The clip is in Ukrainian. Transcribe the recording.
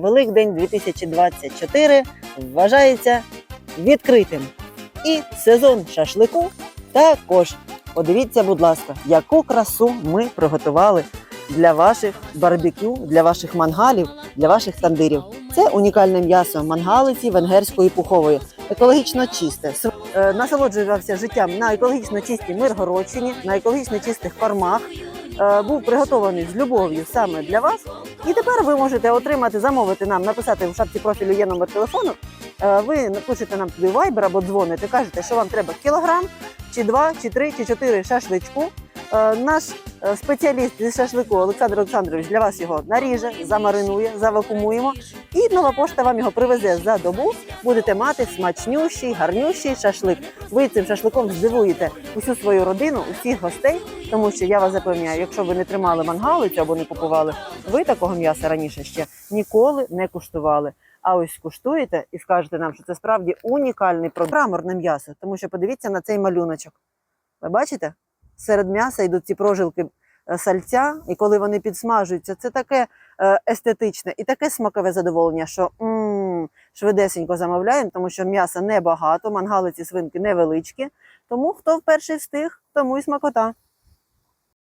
Великдень 2024 вважається відкритим. І сезон шашлику також. Подивіться, будь ласка, яку красу ми приготували для ваших барбекю, для ваших мангалів, для ваших тандирів. Це унікальне м'ясо мангалиці венгерської пухової, екологічно чисте. Е, Насолоджувався життям на екологічно чистій Миргородщині, на екологічно чистих фармах. Е, Був приготований з любов'ю саме для вас. І тепер ви можете отримати, замовити нам, написати в шапці профілю є номер телефону. Е, Ви напишете нам туди вайбер або дзвоните, кажете, що вам треба кілограм, чи два, чи три, чи чотири шашличку. Е, Наш спеціаліст зі шашлику Олександр Олександрович для вас його наріже, замаринує, завакумуємо. І нова пошта вам його привезе за добу. Будете мати смачнющий, гарнющий шашлик. Ви цим шашликом здивуєте усю свою родину, усіх гостей, тому що я вас запевняю, якщо ви не тримали мангалицю або не купували, ви такого м'яса раніше ще ніколи не куштували. А ось куштуєте і скажете нам, що це справді унікальний продукт. Мраморне м'ясо, тому що подивіться на цей малюночок. Ви бачите? Серед м'яса йдуть ці прожилки сальця, і коли вони підсмажуються, це таке е, естетичне і таке смакове задоволення, що м швидесенько замовляємо, тому що м'яса небагато, мангалиці свинки невеличкі. Тому хто вперше встиг, тому й смакота.